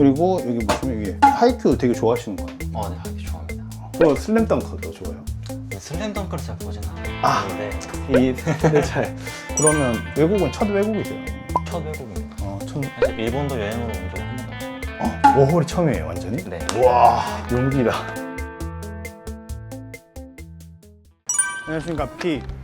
그리고 여기 보시면 이게 하이큐 되게 좋아하시는 거 같아요. 어, 네, 하기 좋아합니다. 그리고 슬램덩크도 좋아요. 슬램덩크를 잘 보진 아. 않아요. 이 세대 차이. 그러면 외국은 첫 외국이세요? 첫 외국입니다. 어, 첫. 사실 일본도 여행으로 온 적은 한 번도 없어요. 어, 워홀이 처음이에요, 완전히? 네. 와 용기다. 안녕하십니까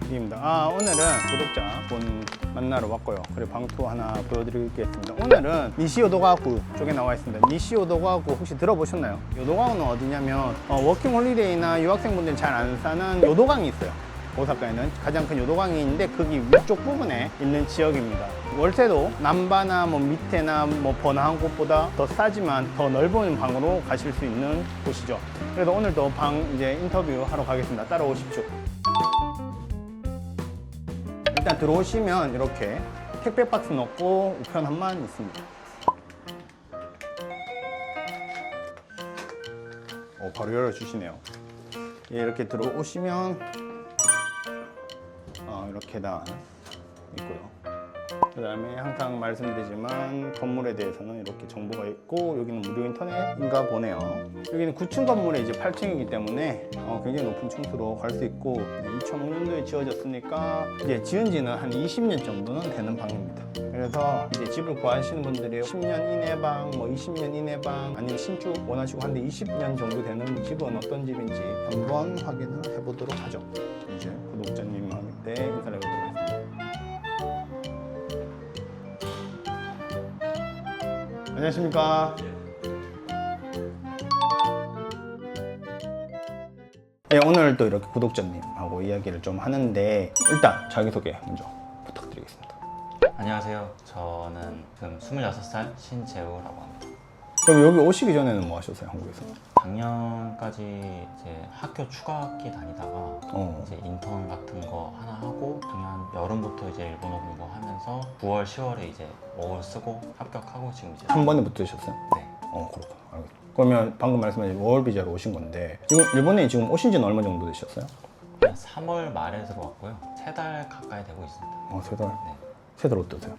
피입니다. 아 오늘은 구독자 분 만나러 왔고요. 그리고 방투 하나 보여드리겠습니다. 오늘은 니시오도가구 쪽에 나와 있습니다. 니시오도가구 혹시 들어보셨나요? 요도가구는 어디냐면 어, 워킹 홀리데이나 유학생분들이 잘 안 사는 요도강이 있어요. 오사카에는 가장 큰 요도강이 있는데 거기 위쪽 부분에 있는 지역입니다. 월세도 남바나 뭐 밑에나 뭐 번화한 곳보다 더 싸지만 더 넓은 방으로 가실 수 있는 곳이죠. 그래서 오늘도 방 이제 인터뷰 하러 가겠습니다. 따라오십시오. 일단 들어오시면 이렇게 택배 박스 넣고 우편함만 있습니다. 어, 바로 열어주시네요. 예, 이렇게 들어오시면 어, 이렇게 다 있고요. 그 다음에 항상 말씀드리지만 건물에 대해서는 이렇게 정보가 있고 여기는 무료 인터넷인가 보네요. 여기는 9층 건물에 이제 8층이기 때문에 어, 굉장히 높은 층수로 갈 수 있고 2005년도에 지어졌으니까 이제 지은 지는 한 20년 정도는 되는 방입니다. 그래서 이제 집을 구하시는 분들이 10년 이내 방, 뭐 20년 이내 방, 아니면 신축 원하시고 한데 20년 정도 되는 집은 어떤 집인지 한번 확인을 해보도록 하죠. 이제 구독자님한테 인사를 해보도록 안녕하십니까. 예, 오늘 또 이렇게 구독자님하고 이야기를 좀 하는데 일단 자기소개 먼저 부탁드리겠습니다. 안녕하세요. 저는 지금 26살 신재우라고 합니다. 그럼 여기 오시기 전에는 뭐 하셨어요, 한국에서? 작년까지 이제 학교 추가 학기 다니다가 어. 이제 인턴 같은 거 하나 하고 작년 여름부터 이제 일본어 공부하면서 9월, 10월에 이제 워홀 쓰고 합격하고 지금 이제 한 번에 붙으셨어요? 네. 어, 그렇구나. 알겠습니다. 그러면 방금 말씀하신 워홀 비자로 오신 건데 지금 일본에 지금 오신 지는 얼마 정도 되셨어요? 한 3월 말에 들어왔고요. 세 달 가까이 되고 있습니다. 어, 세 달. 네. 세 달 어떠세요?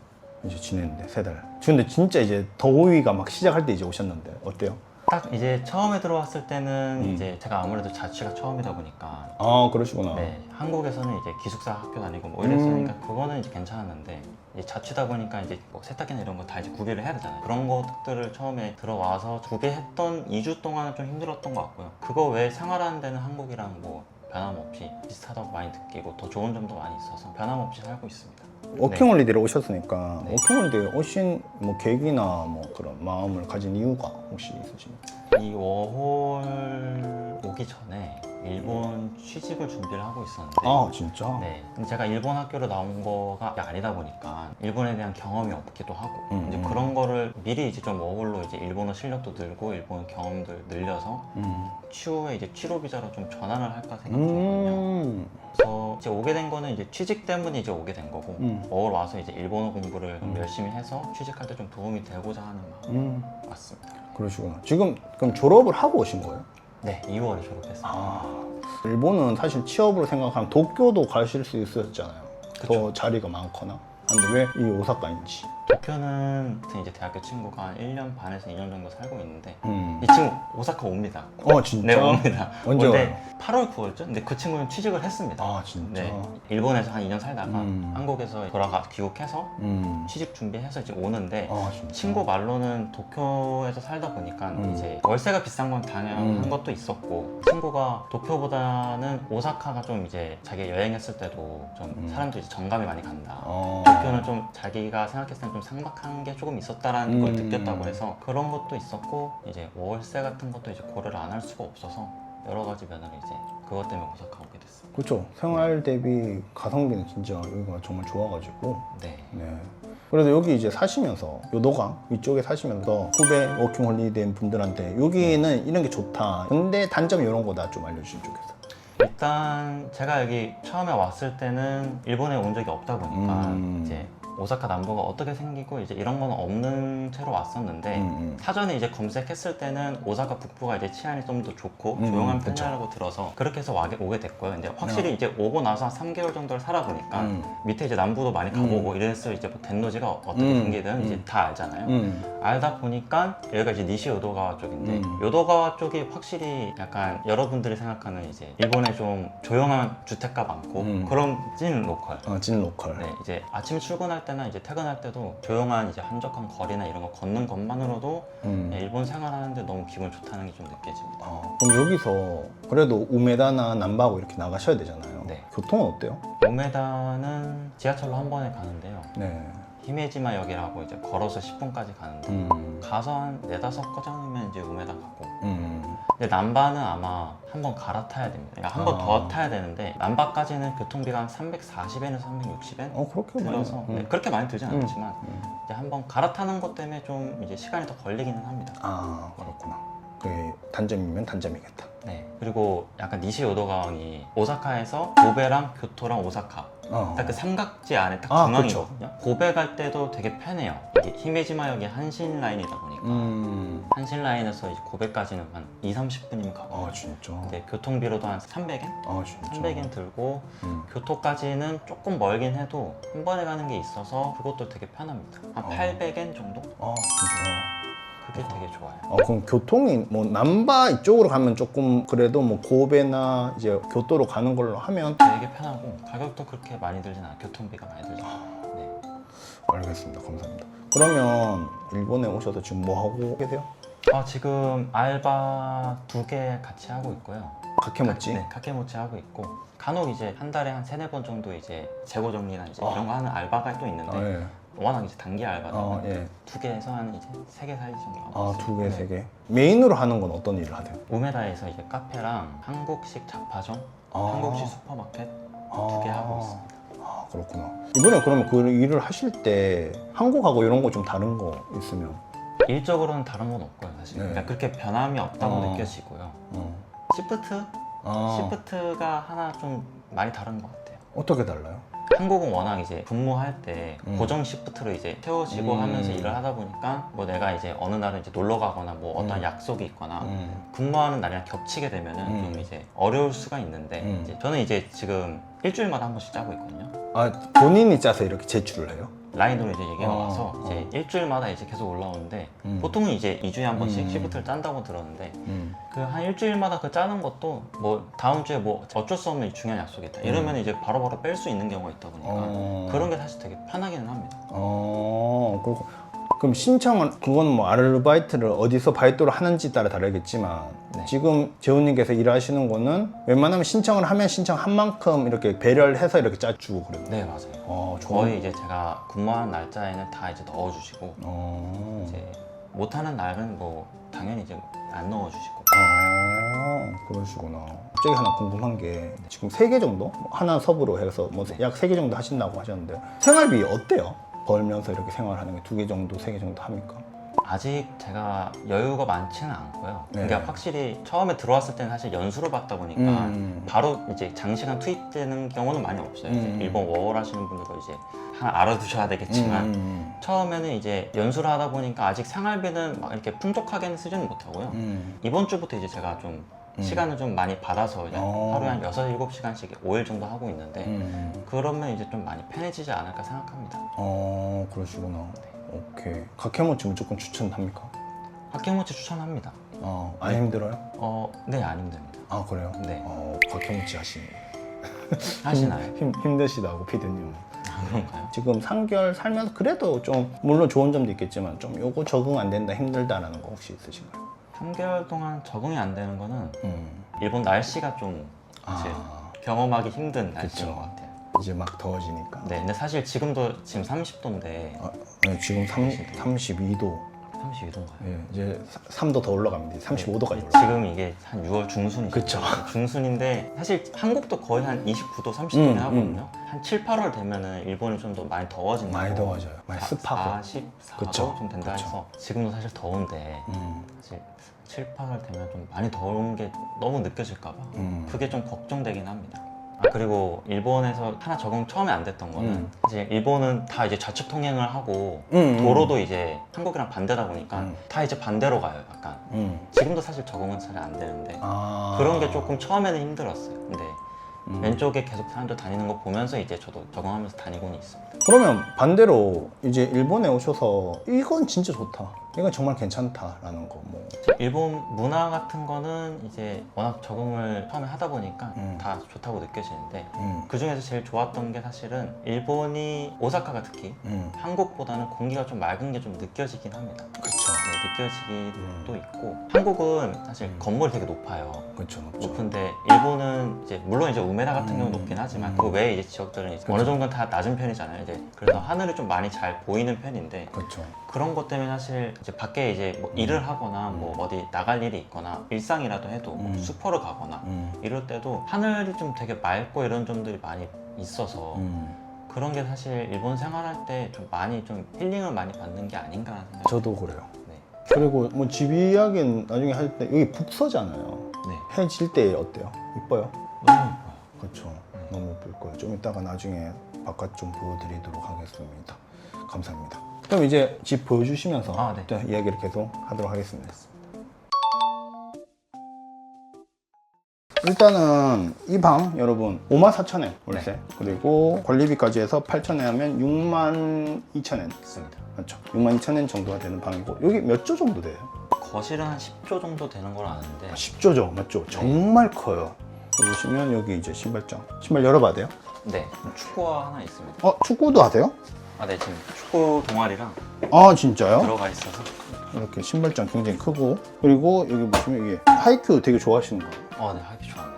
이제 지냈는데 세 달. 근데 진짜 이제 더위가 막 시작할 때 이제 오셨는데 어때요? 딱 이제 처음에 들어왔을 때는 음. 이제 제가 아무래도 자취가 처음이다 보니까 아, 그러시구나. 네, 한국에서는 이제 기숙사 학교 다니고 뭐 음. 이랬으니까 그거는 이제 괜찮았는데 이제 자취다 보니까 이제 뭐 세탁기나 이런 거 다 이제 구비를 해야 되잖아요. 그런 것들을 처음에 들어와서 구비했던 2주 동안은 좀 힘들었던 것 같고요. 그거 외에 생활하는 데는 한국이랑 뭐 변함없이 비슷하다고 많이 느끼고 더 좋은 점도 많이 있어서 변함없이 살고 있습니다. 워킹 홀리데이로 오셨으니까 네. 워킹 홀리데이 오신 뭐 계획이나 뭐 그런 마음을 가진 이유가 혹시 있으신가요? 이 워홀 오기 전에 일본 취직을 준비를 하고 있었는데 아 진짜? 네. 근데 제가 일본 학교로 나온 거가 아니다 보니까 일본에 대한 경험이 없기도 하고 음, 이제 음. 그런 거를 미리 이제 좀 워홀로 이제 일본어 실력도 늘고 일본 경험들 늘려서 음. 추후에 이제 취로 비자로 좀 전환을 할까 생각 중이거든요. 음. 그래서 이제 오게 된 거는 이제 취직 때문에 이제 오게 된 거고 음. 워홀 와서 이제 일본어 공부를 좀 음. 열심히 해서 취직할 때 좀 도움이 되고자 하는 마음 음. 맞습니다. 그러시구나. 지금 그럼 졸업을 하고 오신 거예요? 네, 2월에 졸업했습니다. 아. 일본은 사실 취업으로 생각하면 도쿄도 가실 수 있었잖아요. 더 그쵸. 자리가 많거나. 근데 왜 이 오사카인지. 도쿄는 제 이제 대학교 친구가 한 1년 반에서 2년 정도 살고 있는데 음. 이 친구 오사카 옵니다. 어 진짜? 네, 옵니다. 언제 근데 와요? 8월 9월죠? 근데 그 친구는 취직을 했습니다. 아 진짜? 네. 일본에서 한 2년 살다가 음. 한국에서 돌아가 귀국해서 음. 취직 준비해서 이제 오는데 아 진짜? 친구 말로는 도쿄에서 살다 보니까 음. 이제 월세가 비싼 건 당연한 음. 것도 있었고 친구가 도쿄보다는 오사카가 좀 이제 자기가 여행했을 때도 좀 음. 사람들이 정감이 많이 간다. 어. 도쿄는 좀 자기가 생각했을 때좀 삭막한 게 조금 있었다라는 걸 음. 느꼈다고 해서 그런 것도 있었고 이제 월세 같은 것도 이제 고려를 안 할 수가 없어서 여러 가지 면으로 이제 그것 때문에 오게 됐어요. 그렇죠. 생활 대비 가성비는 진짜 여기가 정말 좋아가지고 네. 네. 그래서 여기 이제 사시면서 요도강 위쪽에 사시면서 후배 워킹 홀리데이 분들한테 여기는 이런 게 좋다. 근데 단점 이런 거다 좀 알려주시면 좋겠어요. 일단 제가 여기 처음에 왔을 때는 일본에 온 적이 없다 보니까 음. 이제 오사카 남부가 어떻게 생기고 이제 이런 건 없는 채로 왔었는데 음, 음. 사전에 이제 검색했을 때는 오사카 북부가 이제 치안이 좀 더 좋고 음, 조용한 그쵸. 편이라고 들어서 그렇게 해서 와게, 오게 됐고요. 이제 확실히 이제 오고 나서 한 3개월 정도를 살아보니까 음. 밑에 이제 남부도 많이 가보고 이래서 이제 뭐 덴노지가 어떻게 음, 생기든 이제 음. 다 알잖아요. 음. 알다 보니까 여기가 이제 니시 요도가와 쪽인데 음. 요도가와 쪽이 확실히 약간 여러분들이 생각하는 이제 일본에 좀 조용한 주택가 많고 음. 그런 찐 로컬. 어, 진 로컬. 네, 이제 아침 출근할 때나 이제 퇴근할 때도 조용한 이제 한적한 거리나 이런 거 걷는 것만으로도 음. 네, 일본 생활하는데 너무 기분 좋다는 게 좀 느껴집니다. 어, 그럼 여기서 그래도 우메다나 남바하고 이렇게 나가셔야 되잖아요. 네. 교통은 어때요? 오메다는 지하철로 한 번에 가는데요. 네. 히메지마 역이라고 이제 걸어서 10분까지 가는데 음. 가서 한 네다섯 거장이면 이제 우메다 가고 음. 근데 남바는 아마 한 번 갈아타야 됩니다. 그러니까 한번 아. 더 타야 되는데 남바까지는 교통비가 한 340엔에서 360엔 어 그렇게 많이 들어서 음. 네, 그렇게 많이 들진 음. 않지만 음. 이제 한 번 갈아타는 것 때문에 좀 이제 시간이 더 걸리기는 합니다. 아 그렇구나. 그게 단점이면 단점이겠다. 네. 그리고 약간 니시 요도가왕이 오사카에서 고베랑 교토랑 오사카 어. 딱 그 삼각지 안에 딱 아, 중앙이거든요. 고베 갈 때도 되게 편해요. 이게 히메지마역이 한신 라인이다 보니까 음. 한신 라인에서 이제 고베까지는 한 2, 30분이면 가고. 아 진짜. 근데 교통비로도 한 300엔? 아 진짜. 300엔 들고 음. 교토까지는 조금 멀긴 해도 한 번에 가는 게 있어서 그것도 되게 편합니다. 한 어. 800엔 정도? 아 진짜. 그게 되게 좋아요. 어, 그럼 교통이 뭐 남바 이쪽으로 가면 조금 그래도 뭐 고베나 이제 교토로 가는 걸로 하면 되게 편하고 가격도 그렇게 많이 들진 않아요. 교통비가 많이 들진 않아요. 네. 알겠습니다. 감사합니다. 그러면 일본에 오셔서 지금 뭐 하고 계세요? 아, 지금 알바 두 개 같이 하고 있고요. 가케모찌? 네, 카케모치 하고 있고 간혹 이제 한 달에 한 세네 번 정도 이제 재고 정리나 이제 아. 이런 거 하는 알바가 또 있는데 아, 예. 워낙 이제 단기 알바다 아, 보니까 예. 두 개에서 한 이제 세 개 사이 정도 하고 아, 있어요. 두 개, 네. 세 개. 메인으로 하는 건 어떤 일을 하세요? 우메다에서 이제 카페랑 한국식 잡화점, 아. 한국식 슈퍼마켓 아. 두개 하고 있습니다. 아, 그렇구나. 이번에 그러면 그 일을 하실 때 한국하고 이런 거 좀 다른 거 있으면? 일적으로는 다른 건 없고요, 사실. 네. 그러니까 그렇게 변함이 없다고 어. 느껴지고요. 어. 시프트? 아, 시프트가 하나 좀 많이 다른 것 같아요. 어떻게 달라요? 한국은 워낙 이제 근무할 때 음. 고정 시프트로 이제 태워지고 음. 하면서 일을 하다 보니까 뭐 내가 이제 어느 날은 이제 놀러 가거나 뭐 어떤 음. 약속이 있거나 음. 근무하는 날이랑 겹치게 되면은 음. 좀 이제 어려울 수가 있는데 음. 이제 저는 이제 지금 일주일마다 한 번씩 짜고 있거든요. 아, 본인이 짜서 이렇게 제출을 해요? 라인으로 이제 얘기가 어, 와서 어. 이제 일주일마다 이제 계속 올라오는데 음. 보통은 이제 2주에 한 번씩 음. 시프트를 짠다고 들었는데 음. 그한 일주일마다 그 짜는 것도 뭐 다음 주에 뭐 어쩔 수 없는 중요한 약속이 있다 이러면 이제 바로바로 뺄 수 있는 경우가 있다 보니까 음. 어. 그런 게 사실 되게 편하기는 합니다. 어, 그렇고. 그럼 신청은 그건 뭐 아르바이트를 어디서 바이트를 하는지 따라 다르겠지만 네. 지금 재훈님께서 일하시는 거는 웬만하면 신청을 하면 신청한 만큼 이렇게 배려를 해서 이렇게 짜주고 그래요. 네 맞아요. 어, 좋아. 거의 이제 제가 근무한 날짜에는 다 이제 넣어주시고 어. 이제 못하는 날은 뭐 당연히 이제 안 넣어주시고 아, 그러시구나. 갑자기 하나 궁금한 게 지금 세 개 정도 하나 섭으로 해서 뭐 약 세 개 정도 하신다고 하셨는데 생활비 어때요? 벌면서 이렇게 생활하는 게 두 개 정도, 세 개 정도 합니까? 아직 제가 여유가 많지는 않고요. 네. 그러니까 확실히 처음에 들어왔을 때는 사실 연수를 받다 보니까 음. 바로 이제 장시간 투입되는 경우는 많이 없어요. 이제 음. 일본 워홀 하시는 분들도 이제 하나 알아두셔야 되겠지만 음, 처음에는 이제 연수를 하다 보니까 아직 생활비는 막 이렇게 풍족하게는 쓰지는 못하고요. 음. 이번 주부터 이제 제가 좀 음. 시간을 좀 많이 받아서 그냥 어. 하루에 한 6, 7시간씩 5일 정도 하고 있는데 음. 그러면 이제 좀 많이 편해지지 않을까 생각합니다. 어, 그러시구나. 오케이. 가케모치 무조건 추천합니까? 학교모치 추천합니다. 어, 안 힘들어요? 어, 네, 안 힘듭니다. 아, 그래요? 네. 어, 가케모치 하시네. 하시나요? 힘, 힘드시다고, 피디님은. 아, 그런가요? 지금 3개월 살면서 그래도 좀, 물론 좋은 점도 있겠지만, 좀 요거 적응 안 된다, 힘들다라는 거 혹시 있으신가요? 3개월 동안 적응이 안 되는 거는 음. 일본 날씨가 좀 아, 경험하기 힘든 날씨인 그쵸. 것 같아요. 이제 막 더워지니까. 네, 근데 사실 지금도 지금 30도인데 아, 네, 지금 3, 32도. 32도인가요? 예, 이제 3도 더 올라갑니다. 35도까지 올라. 지금 이게 한 6월 중순이죠. 그쵸. 중순인데 사실 한국도 거의 한 29도, 30도에 음, 하거든요. 한 7, 8월 되면은 일본이 좀 더 많이 더워진다고. 많이 더워져요. 많이 습하고. 44도 그쵸. 좀 된다 그쵸. 해서 지금도 사실 더운데 음, 사실 7, 8월 되면 좀 많이 더운 게 너무 느껴질까 봐 음. 그게 좀 걱정되긴 합니다. 아, 그리고 일본에서 하나 적응 처음에 안 됐던 거는 음. 이제 일본은 다 이제 좌측 통행을 하고 음, 음. 도로도 이제 한국이랑 반대다 보니까 음. 다 이제 반대로 가요. 약간 음. 지금도 사실 적응은 잘 안 되는데 아. 그런 게 조금 처음에는 힘들었어요. 근데 음. 왼쪽에 계속 사람들 다니는 거 보면서 이제 저도 적응하면서 다니고는 있습니다. 그러면 반대로 이제 일본에 오셔서 이건 진짜 좋다. 이건 정말 괜찮다라는 거 뭐. 일본 문화 같은 거는 이제 워낙 적응을 처음에 하다 보니까 음. 다 좋다고 느껴지는데 음. 그 중에서 제일 좋았던 게 사실은 일본이 오사카가 특히 음. 한국보다는 공기가 좀 맑은 게 좀 느껴지긴 합니다. 그렇죠. 네, 느껴지기도 있고 한국은 사실 음. 건물이 되게 높아요. 그렇죠. 그렇죠. 높은데 일본은 이제 물론 이제 우메다 같은 경우 음. 높긴 하지만 음. 그 외에 이제 지역들은 이제 어느 정도는 다 낮은 편이잖아요. 이제 그래서 하늘이 좀 많이 잘 보이는 편인데 그렇죠. 그런 것 때문에 사실 이제 밖에 이제 뭐 일을 하거나 뭐 어디 나갈 일이 있거나 일상이라도 해도 뭐 음. 슈퍼를 가거나 음. 이럴 때도 하늘이 좀 되게 맑고 이런 점들이 많이 있어서 음. 그런 게 사실 일본 생활할 때 좀 많이 좀 힐링을 많이 받는 게 아닌가 하는 생각이 저도 그래요. 네. 그리고 뭐 집 이야기는 나중에 할 때 여기 북서잖아요. 네. 해질 때 어때요? 이뻐요? 너무 예뻐요. 그렇죠. 너무 예쁠 거예요. 좀 이따가 나중에 바깥 좀 보여드리도록 하겠습니다. 감사합니다. 그럼 이제 집 보여주시면서 아, 네. 또 이야기를 계속 하도록 하겠습니다. 일단은 이 방 여러분 5만 4천 엔 월세 네. 그리고 관리비까지 해서 8천 엔 하면 6만 2천 엔 있습니다. 맞죠? 6만 2천 엔 정도가 되는 방이고 여기 몇 조 정도 돼요? 거실은 한 10조 정도 되는 걸 아는데 10조죠 맞죠? 정말 커요 보시면 여기 이제 신발장 신발 열어봐도 돼요? 네 축구화 하나 있습니다. 어 축구도 하세요? 아 네 지금 축구 동아리랑 아 진짜요? 들어가 있어서 이렇게 신발장 굉장히 크고 그리고 여기 보시면 이게 하이큐 되게 좋아하시는 거예요 어네 하이큐 좋아합니다.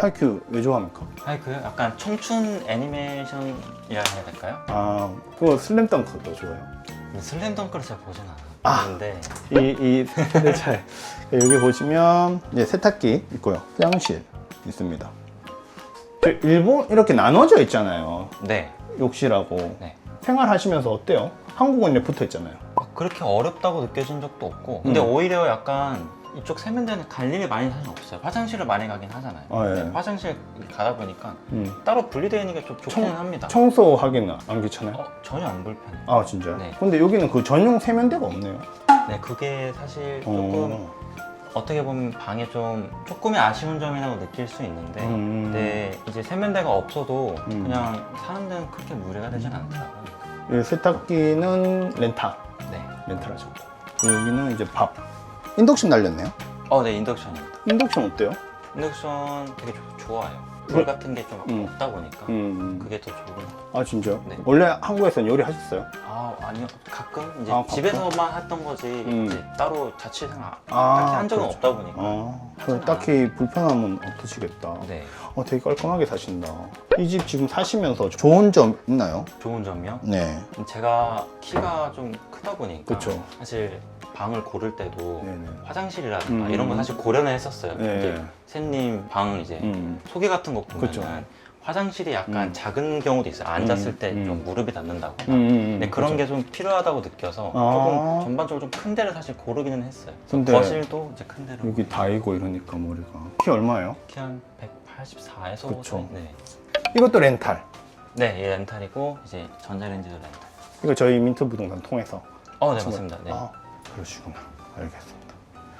하이큐 왜 좋아합니까? 하이큐요? 약간 청춘 애니메이션이라 해야 될까요? 아 그거 슬램덩크도 좋아요 근데 슬램덩크를 잘 보진 아. 않았는데 이, 이 세대 차이 여기 보시면 이제 세탁기 있고요 화장실 있습니다 저 일본 이렇게 나눠져 있잖아요 네, 욕실하고 네. 생활하시면서 어때요? 한국은 이제 붙어 있잖아요 막 그렇게 어렵다고 느껴진 적도 없고 근데 음. 오히려 약간 이쪽 세면대는 갈 일이 많이 사실 없어요. 화장실을 많이 가긴 하잖아요. 아, 예. 근데 화장실 가다 보니까 음. 따로 분리되어 있는 게 좀 좋기는 청- 합니다. 청소하기는 안 귀찮아요? 어, 전혀 안 불편해요. 아 진짜요? 네. 근데 여기는 그 전용 세면대가 없네요 네, 그게 사실 조금 어. 어 떻게 보면 방에 좀 조금의 아쉬운 점이라고 느낄 수 있는데 음. 근데 이제 세면대가 없어도 음. 그냥 사는 데는 그렇게 무리가 되진 않더라고요. 이 세탁기는 렌탈 네. 렌탈 하셨고 여기는 이제 밥 인덕션 날렸네요 어, 네, 인덕션입니다. 인덕션 어때요? 인덕션 되게 조- 좋아요. 불 같은 게 좀 음. 없다 보니까 음. 그게 더 좋은 것 같아요. 아 진짜요? 네. 원래 한국에서는 요리 하셨어요? 아 아니요 가끔 이제 아, 가끔? 집에서만 했던 거지 음. 이제 따로 자취생 아, 아, 딱히 한 적은 그렇죠. 없다 보니까 아, 그럼 딱히 불편함은 없으시겠다. 네 어, 되게 깔끔하게 사신다. 이 집 지금 사시면서 좋은 점 있나요? 좋은 점이요 네. 제가 키가 좀 크다 보니까 그쵸. 사실 방을 고를 때도 네네. 화장실이라든가 음. 이런 거 사실 고려는 했었어요 네. 이제 샌님 방 이제 음. 소개 같은 거 보면은 그쵸. 화장실이 약간 음. 작은 경우도 있어요 앉았을 음. 때좀 음. 무릎이 닿는다고 음, 음, 네, 그런 그죠. 게좀 필요하다고 느껴서 아. 조금 전반적으로 좀 큰 데를 사실 고르기는 했어요. 근데 거실도 이제 큰 데로 여기 다이고 이러니까 머리가. 키 얼마예요? 키한 184에서 그쵸. 네. 이것도 렌탈. 네, 얘 렌탈이고 이제 전자레인지도 렌탈. 이거 저희 민트 부동산 통해서. 어, 네 맞습니다. 네. 아, 그러시구나. 알겠습니다.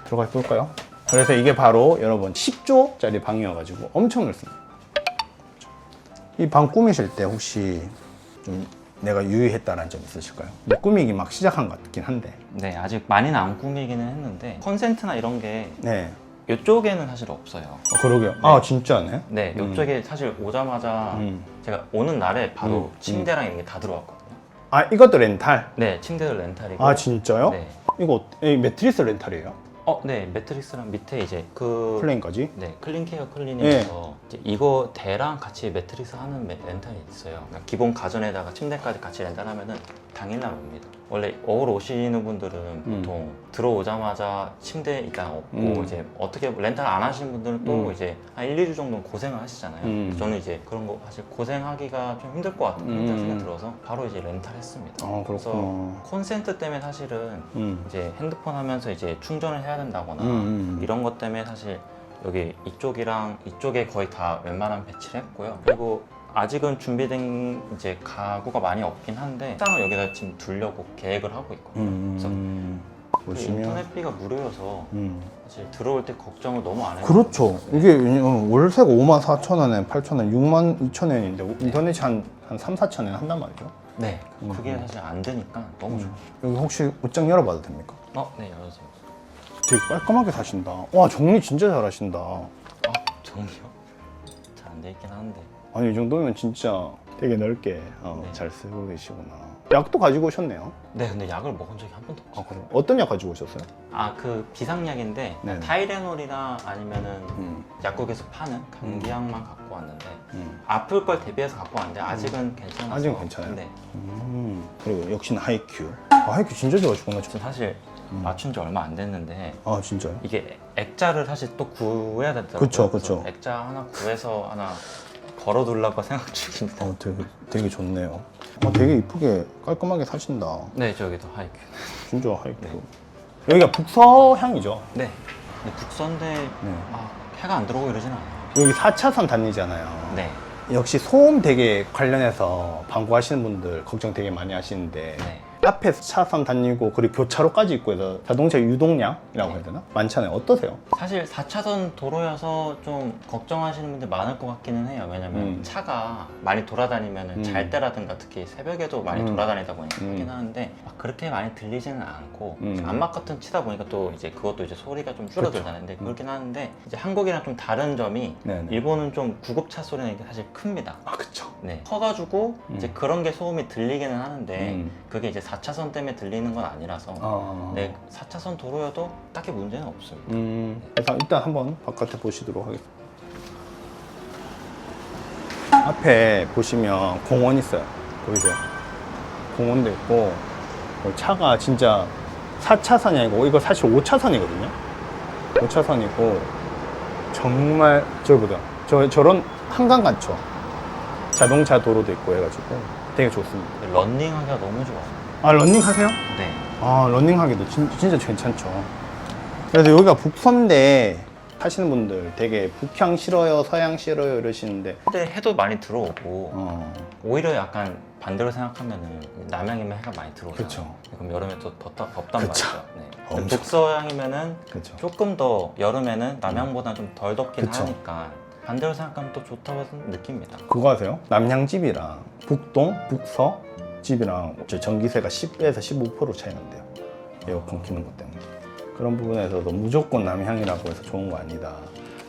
들어가 볼까요? 그래서 이게 바로 여러분 10조짜리 방이어가지고 엄청 넓습니다. 이 방 꾸미실 때 혹시 좀 내가 유의했다는 점 있으실까요? 뭐 꾸미기 막 시작한 것 같긴 한데. 네, 아직 많이는 안 꾸미기는 했는데 컨센트나 이런 게 네. 이쪽에는 사실 없어요. 어, 그러게요. 아 진짜네. 네, 음. 이쪽에 사실 오자마자 음. 제가 오는 날에 바로 음, 침대랑 이게 다 들어왔거든요. 아 이것도 렌탈. 네, 침대도 렌탈이고. 아 진짜요? 네. 이거 어- 이 매트리스 렌탈이에요? 어, 네, 매트리스랑 밑에 이제 그 플레인까지? 네, 클린케어 예. 클리닝에서 이제 이거 대랑 같이 매트리스 하는 매- 렌탈이 있어요. 그러니까 기본 가전에다가 침대까지 같이 렌탈하면은 당일날 옵니다. 원래 어울 오시는 분들은 보통 들어오자마자 침대 일단 없고 음. 이제 어떻게 렌탈 안 하시는 분들은 또 음. 이제 한 1, 2주 정도는 고생을 하시잖아요. 음. 저는 이제 그런 거 사실 고생하기가 좀 힘들 것 같은 음. 생각이 들어서 바로 이제 렌탈했습니다. 아 그래서. 콘센트 때문에 사실은 음. 이제 핸드폰 하면서 이제 충전을 해야 된다거나 음, 음. 이런 것 때문에 사실 여기 이쪽이랑 이쪽에 거의 다 웬만한 배치를 했고요. 그리고 아직은 준비된 이제 가구가 많이 없긴 한데 식당을 여기다 지금 두려고 계획을 하고 있거든요. 음, 그 보시면 인터넷비가 무료여서 음. 사실 들어올 때 걱정을 너무 안 해요. 그렇죠. 이게 왜냐면 월세가 5만 4천 원에 8천 원, 6만 2천 원인데 인터넷이 한, 한 3, 4천 원 한단 말이죠. 네, 음. 그게 사실 안 되니까 너무 좋아요. 여기 혹시 옷장 열어봐도 됩니까? 어, 네, 열어주세요. 되게 깔끔하게 사신다. 와 정리 진짜 잘하신다. 아, 정리요? 잘 안 돼 있긴 한데. 아니 이 정도면 진짜 되게 넓게 어, 네. 잘 쓰고 계시구나. 약도 가지고 오셨네요. 네, 근데 약을 먹은 적이 한 번도 없어요. 아 그래? 어떤 약 가지고 오셨어요? 아, 그 비상약인데 네. 타이레놀이나 아니면은 음, 약국에서 파는 감기약만 갖고 왔는데 음. 아플 걸 대비해서 갖고 왔는데 아직은 괜찮아서 아직은 괜찮아요? 네. 음. 그리고 역시나 하이큐. 아, 하이큐 진짜 좋아하시구나. 지금 사실 음. 맞춘 지 얼마 안 됐는데 아 진짜요? 이게 액자를 사실 또 구해야 되더라고요. 그쵸, 그래서 그쵸. 액자 하나 구해서 하나 걸어두려고 생각 중입니다. 어 되게 되게 좋네요. 어, 되게 이쁘게 깔끔하게 사신다. 네, 저기도 하이큐. 진짜 하이큐. 여기가 북서향이죠. 네. 근데 북선대 네. 아, 해가 안 들어오고 이러진 않아요. 여기 4차선 단리잖아요. 네. 역시 소음 되게 관련해서 방구하시는 분들 걱정 되게 많이 하시는데 네. 앞에 차선 다니고 그리고 교차로까지 있고 해서 자동차 유동량이라고 해야 되나? 많잖아요. 어떠세요? 사실 4차선 도로여서 좀 걱정하시는 분들 많을 것 같기는 해요. 왜냐면 음. 차가 많이 돌아다니면 음. 잘 때라든가 특히 새벽에도 많이 음. 돌아다니다 보니까 음. 하긴 하는데 막 그렇게 많이 들리지는 않고 음. 안막 같은 치다 보니까 또 이제 그것도 이제 소리가 좀 줄어들잖아요. 근데 음. 그렇긴 하는데 이제 한국이랑 좀 다른 점이 네네. 일본은 좀 구급차 소리는 사실 큽니다. 아 그쵸. 네. 커가지고 음. 이제 그런 게 소음이 들리기는 하는데 음. 그게 이제 4차선 때문에 들리는 건 아니라서 아. 네, 4차선 도로여도 딱히 문제는 없습니다. 음. 일단 한번 바깥에 보시도록 하겠습니다. 앞에 보시면 공원 있어요. 보이세요? 공원도 있고 뭐 차가 진짜 4차선이 아니고 이거 사실 5차선이거든요. 5차선이고 정말 저기 보세요. 저 저런 한강 같죠. 자동차 도로도 있고 해가지고 되게 좋습니다. 런닝하기가 너무 좋아요. 아 런닝 하세요? 네. 아 런닝 하기도 진, 진짜 괜찮죠 그래서 여기가 북서인데 하시는 분들 되게 북향 싫어요 서양 싫어요 이러시는데 근데 해도 많이 들어오고 어 오히려 약간 반대로 생각하면은 남양이면 해가 많이 들어오죠. 그쵸. 그럼 여름에 또 덥다, 덥단 그쵸. 말이죠. 네. 근데 엄청. 북서양이면은 그렇죠 조금 더 여름에는 남양보다 좀 덜 덥긴 그쵸. 하니까 반대로 생각하면 또 좋다고 느낍니다. 그거 아세요? 남양집이랑 북동 북서 집이랑 저 전기세가 10에서 15% 차이 난대요. 에어컨 키는 것 때문에. 그런 부분에서도 무조건 남향이라고 해서 좋은 거 아니다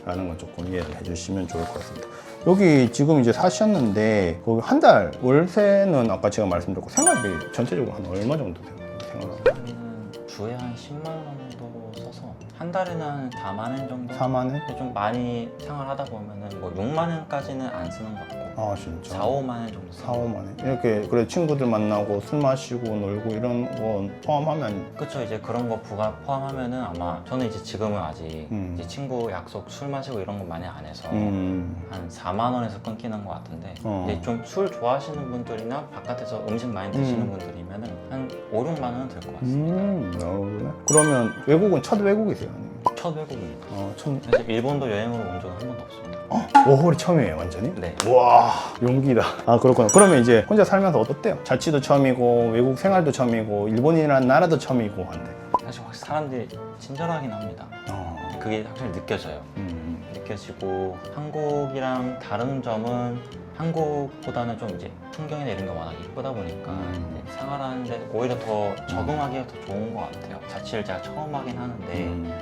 라는 건 조금 이해를 해주시면 좋을 것 같습니다. 여기 지금 이제 사셨는데 거기 한 달 월세는 아까 제가 말씀드렸고 생활비 전체적으로 한 얼마 정도 돼요? 생활비 저희는 주에 한 10만 원 정도 써서 한 달에는 한 4만 원 정도? 4만 원? 근데 좀 많이 생활하다 보면은 뭐 6만 원까지는 안 쓰는 것 같고 아 진짜 4, 5만 원 정도 4, 쓰는 5만 원 이렇게 그래 친구들 만나고 술 마시고 놀고 이런 건 포함하면 그쵸 이제 그런 거 부가 포함하면은 아마 저는 이제 지금은 아직 음. 이제 친구 약속 술 마시고 이런 거 많이 안 해서 음, 한 4만 원에서 끊기는 것 같은데 어. 이제 좀술 좋아하시는 분들이나 바깥에서 음식 많이 드시는 음. 분들이면은 한 5, 6만 원은 들것 같습니다. 음, 나오네. 그러면 외국은 첫 외국이세요? 아니면? 첫 외국입니다. 어, 첫 사실 일본도 여행으로 온 적은 한 번도 없습니다. 워홀이 처음이에요, 완전히? 네. 와, 용기다. 아, 그렇구나. 그러면 이제 혼자 살면서 어떻대요? 자취도 처음이고, 외국 생활도 처음이고, 일본이라는 나라도 처음이고 한데. 사실 확실히 사람들이 친절하긴 합니다. 어, 그게 확실히 느껴져요. 음, 느껴지고 한국이랑 다른 점은 한국보다는 좀 이제 풍경이나 이런 게 워낙 이쁘다 보니까 음. 생활하는데 오히려 더 적응하기가 더 좋은 것 같아요. 자취를 제가 처음 하긴 하는데 음,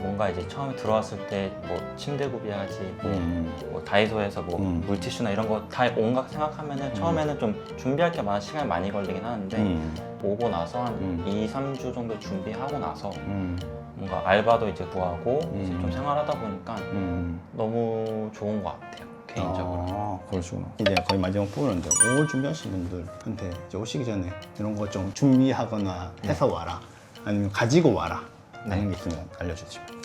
뭔가 이제 처음에 들어왔을 때 뭐 침대 구비하지 뭐, 음, 뭐 다이소에서 뭐 음. 물티슈나 이런 거 다 온갖 생각하면은 처음에는 좀 준비할 게 많아 시간이 많이 걸리긴 하는데 음, 오고 나서 한 음. 2, 3주 정도 준비하고 나서 음, 뭔가 알바도 이제 구하고 이제 음. 좀 생활하다 보니까 음. 너무 좋은 것 같아요 개인적으로 아, 그러시구나. 이제 거의 마지막 부분인데, 5월 준비하시는 분들한테 이제 오시기 전에 이런 거 좀 준비하거나 해서 와라. 아니면 가지고 와라. 네. 게 있으면 알려주시면.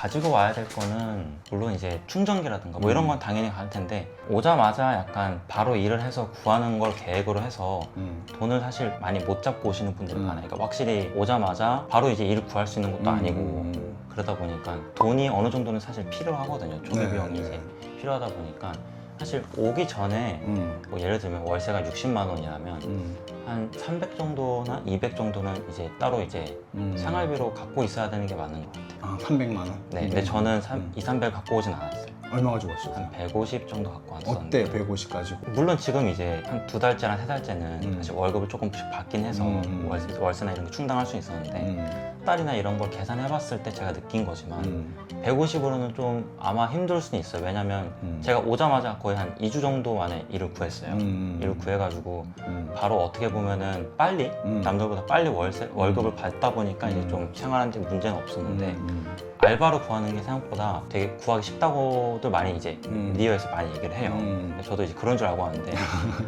가지고 와야 될 거는 물론 이제 충전기라든가 뭐 이런 건 당연히 갈 텐데 오자마자 약간 바로 일을 해서 구하는 걸 계획으로 해서 음. 돈을 사실 많이 못 잡고 오시는 분들이 음. 많아요. 그러니까 확실히 오자마자 바로 이제 일을 구할 수 있는 것도 아니고 음. 그러다 보니까 돈이 어느 정도는 사실 필요하거든요. 네, 비용이 네. 이제 필요하다 보니까 사실 오기 전에 음, 뭐 예를 들면 월세가 60만 원이라면 음, 한 300 정도나 200 정도는 이제 따로 이제 음. 생활비로 갖고 있어야 되는 게 맞는 것 같아요. 아 300만 원. 네, 근데 저는 3, 음. 2, 300 갖고 오진 않았어요. 얼마 가지고 왔어요? 한150 정도 갖고 왔었는데 어때 150 가지고? 물론 지금 이제 한 두 달째나 세 달째는 음. 사실 월급을 조금씩 받긴 해서 음, 음. 월세, 월세나 이런 거 충당할 수 있었는데 음, 딸이나 이런 걸 계산해봤을 때 제가 느낀 거지만 음, 150으로는 좀 아마 힘들 수는 있어요. 왜냐면 음. 제가 오자마자 거의 한 2주 정도 만에 일을 구했어요. 음, 일을 구해가지고 음, 바로 어떻게 보면은 빨리 음. 남들보다 빨리 월세 월급을 받다 보니까 이제 음. 좀 생활하는 데 문제는 없었는데 음, 알바로 구하는 게 생각보다 되게 구하기 쉽다고들 많이 이제 음. 미디어에서 많이 얘기를 해요. 음. 저도 이제 그런 줄 알고 왔는데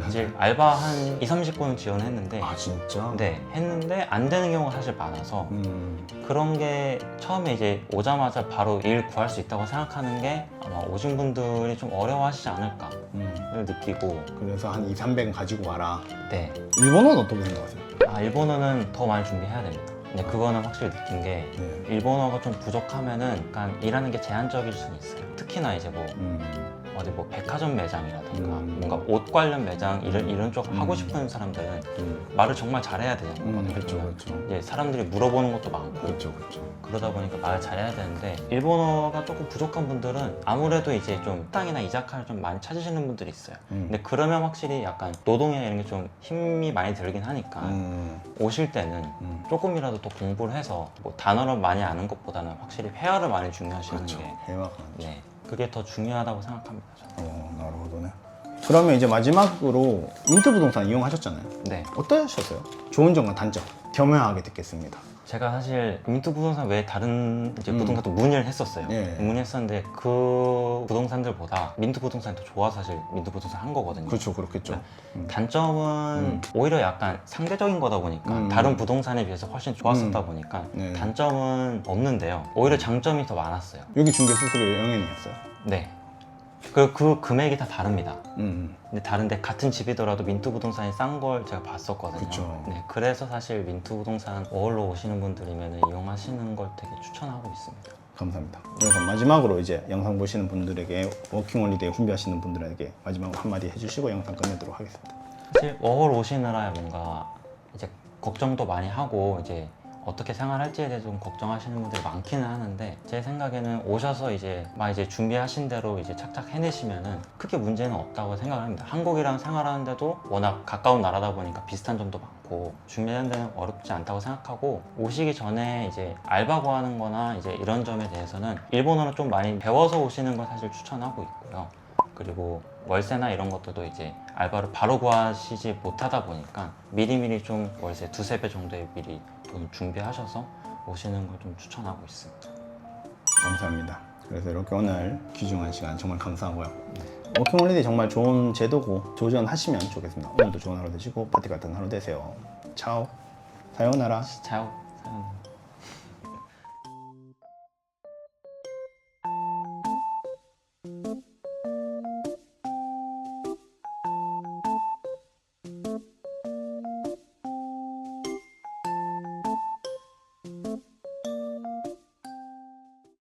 이제 알바 한 2, 30분은 지원했는데 아 진짜? 네 했는데 안 되는 경우가 사실 많아서 음, 그런 게 처음에 이제 오자마자 바로 일 구할 수 있다고 생각하는 게 아마 오신 분들이 좀 어려워하시지 않을까를 음. 느끼고 그래서 한 2, 300은 가지고 와라. 네. 일본어는 어떻게 생각하세요? 아 일본어는 더 많이 준비해야 됩니다. 근데 그거는 확실히 느낀 게 네. 일본어가 좀 부족하면은 약간 일하는 게 제한적일 수는 있어요. 특히나 이제 뭐 음, 어디 뭐 백화점 매장이라든가 음. 뭔가 옷 관련 매장 이런 이런 쪽 하고 음. 싶은 사람들은 음, 말을 정말 잘해야 되잖아요. 음, 그렇죠. 그렇죠. 이제 사람들이 물어보는 것도 많고 그렇죠, 그렇죠. 그러다 보니까 말을 잘해야 되는데 일본어가 조금 부족한 분들은 아무래도 이제 좀 식당이나 이자카를 좀 많이 찾으시는 분들이 있어요. 음. 근데 그러면 확실히 약간 노동이나 이런 게 좀 힘이 많이 들긴 하니까 음, 오실 때는 음. 조금이라도 더 공부를 해서 뭐 단어를 많이 아는 것보다는 확실히 회화를 많이 중요하시는 그렇죠. 게 해화가. 네, 그게 더 중요하다고 생각합니다. 저는. 어, 나로도네. 그러면 이제 마지막으로 민트 부동산 이용하셨잖아요. 네, 어떠셨어요? 좋은 점과 단점 겸허하게 듣겠습니다. 제가 사실 민트 부동산 외에 다른 이제 음. 부동산도 문의를 했었어요. 예. 문의했었는데 그 부동산들보다 민트 부동산이 더 좋아서 사실 민트 부동산 한 거거든요. 그렇죠, 그렇겠죠. 음. 단점은 음. 오히려 약간 상대적인 거다 보니까 음. 다른 부동산에 비해서 훨씬 좋았었다 음. 보니까 네. 단점은 없는데요. 오히려 장점이 더 많았어요. 여기 중개 수수료 영연이 했어요. 네. 그, 그 금액이 다 다릅니다. 음, 근데 다른데 같은 집이더라도 민트 부동산이 싼 걸 제가 봤었거든요. 그쵸. 네, 그래서 사실 민트 부동산 어울러 오시는 분들이면 이용하시는 걸 되게 추천하고 있습니다. 감사합니다. 그래서 마지막으로 이제 영상 보시는 분들에게 워킹홀리데이 준비하시는 분들에게 마지막으로 한마디 해주시고 영상 끝내도록 하겠습니다. 사실 워홀 오시느라 뭔가 이제 걱정도 많이 하고 이제 어떻게 생활할지에 대해서 좀 걱정하시는 분들이 많기는 하는데 제 생각에는 오셔서 이제 막 이제 준비하신 대로 이제 착착 해내시면은 크게 문제는 없다고 생각을 합니다. 한국이랑 생활하는데도 워낙 가까운 나라다 보니까 비슷한 점도 많고 준비하는 데는 어렵지 않다고 생각하고 오시기 전에 이제 알바 구하는 거나 이제 이런 점에 대해서는 일본어를 좀 많이 배워서 오시는 걸 사실 추천하고 있고요. 그리고 월세나 이런 것들도 이제 알바를 바로 구하시지 못하다 보니까 미리미리 좀 월세 두세 배 정도의 미리 돈 준비하셔서 오시는 걸 좀 추천하고 있습니다. 감사합니다. 그래서 이렇게 오늘 귀중한 시간 정말 감사하고요. 워킹홀리데이 정말 좋은 제도고 도전하시면 좋겠습니다. 오늘도 좋은 하루 되시고 파티 같은 하루 되세요. 차오. 사요나라. 잘 사연.